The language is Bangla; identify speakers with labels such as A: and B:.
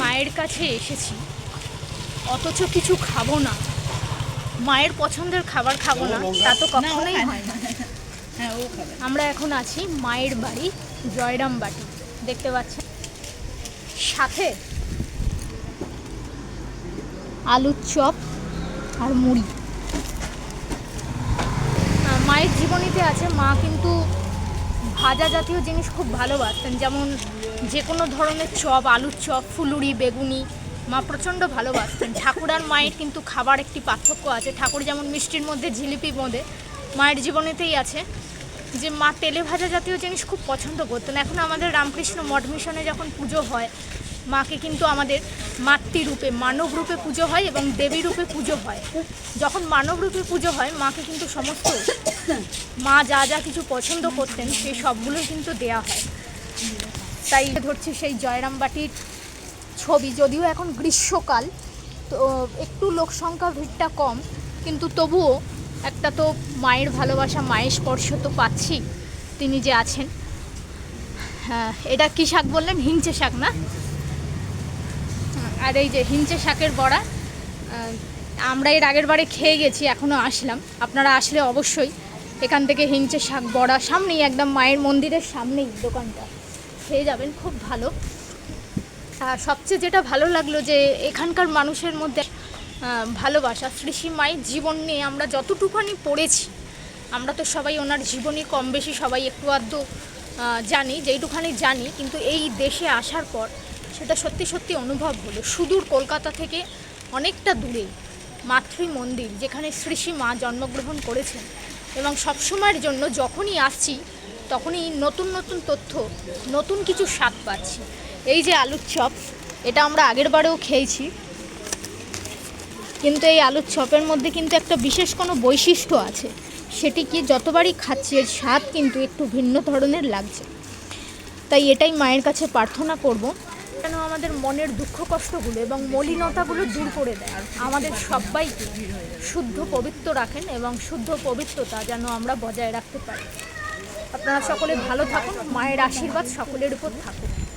A: মায়ের কাছে এসেছি। অথচ কিছু খাব না। মায়ের পছন্দের খাবার খাব না তা তো কখনোই হয় না।
B: হ্যাঁ ও
A: আমরা এখন আছি মায়ের বাড়ি জয়রাম বাটি। দেখতে পাচ্ছেন? সাথে আলুর চপ আর মুড়ি। মায়ের জীবনীতে আছে মা কিন্তু ভাজা জাতীয় জিনিস খুব ভালোবাসতেন, যেমন যে কোনো ধরনের চপ, আলুর চপ, ফুলুরি, বেগুনি, মা প্রচণ্ড ভালোবাসতেন। ঠাকুর আর মায়ের কিন্তু খাবার একটি পার্থক্য আছে। ঠাকুর যেমন মিষ্টির মধ্যে জিলিপি বোঁধে মায়ের জীবনেতেই আছে। যে মা তেলে ভাজা জাতীয় জিনিস খুব পছন্দ করতেন। এখন আমাদের রামকৃষ্ণ মঠ মিশনে যখন পুজো হয় মাকে কিন্তু আমাদের মাতৃরূপে মানব রূপে পুজো হয় এবং দেবী রূপে পুজো হয়। যখন মানব রূপে পুজো হয়, মাকে কিন্তু সমস্ত মা যা যা কিছু পছন্দ করতেন, সেই সবগুলোই কিন্তু দেয়া হয়। তাই ধরছি সেই জয়রামবাটির ছবি। যদিও এখন গ্রীষ্মকাল, তো একটু লোক সংখ্যা ভিড়টা কম, কিন্তু তবুও একটা তো মায়ের ভালোবাসা, মায়ের স্পর্শ তো পাচ্ছি তিনি যে আছেন। হ্যাঁ এটা কী শাক বললেন? হিংচে শাক না? আর এই যে হিঞ্চে শাকের বড়া আমরা এর আগের বারে খেয়ে গেছি এখনও আসলাম। আপনারা আসলে অবশ্যই এখান থেকে হিঞ্চে শাক বড়া সামনেই, একদম মায়ের মন্দিরের সামনেই দোকানটা খেয়ে যাবেন, খুব ভালো। আর সবচেয়ে যেটা ভালো লাগল যে এখানকার মানুষের মধ্যে ভালোবাসা শ্রী শ্রী মায়ের জীবন নিয়ে আমরা যতটুকুনি পড়েছি, আমরা তো সবাই ওনার জীবনী কম বেশি সবাই একটু আধটু জানি, যেইটুখানি জানি, কিন্তু এই দেশে আসার পর সেটা সত্যি সত্যি অনুভব হলো। সুদূর কলকাতা থেকে অনেকটা দূরে মাতৃ মন্দির, যেখানে শ্রী শ্রী মা জন্মগ্রহণ করেছেন। এবং সবসময়ের জন্য যখনই আসছি, তখনই নতুন নতুন তথ্য, নতুন কিছু স্বাদ পাচ্ছি। এই যে আলুর চপ, এটা আমরা আগের বারেও খেয়েছি। কিন্তু এই আলুর চপের মধ্যে কিন্তু একটা বিশেষ কোনো বৈশিষ্ট্য আছে। সেটি কি যতবারই খাচ্ছি, এর স্বাদ কিন্তু একটু ভিন্ন ধরনের লাগছে। তাই এটাই মায়ের কাছে প্রার্থনা করব। যেন আমাদের মনের দুঃখ কষ্টগুলো এবং মলিনতাগুলো দূর করে দেয়? আমাদের সবাইকে শুদ্ধ পবিত্র রাখেন এবং শুদ্ধ পবিত্রতা যেন আমরা বজায় রাখতে পারি। আপনারা সকলে ভালো থাকুন, মায়ের আশীর্বাদ সকলের উপর থাকুক।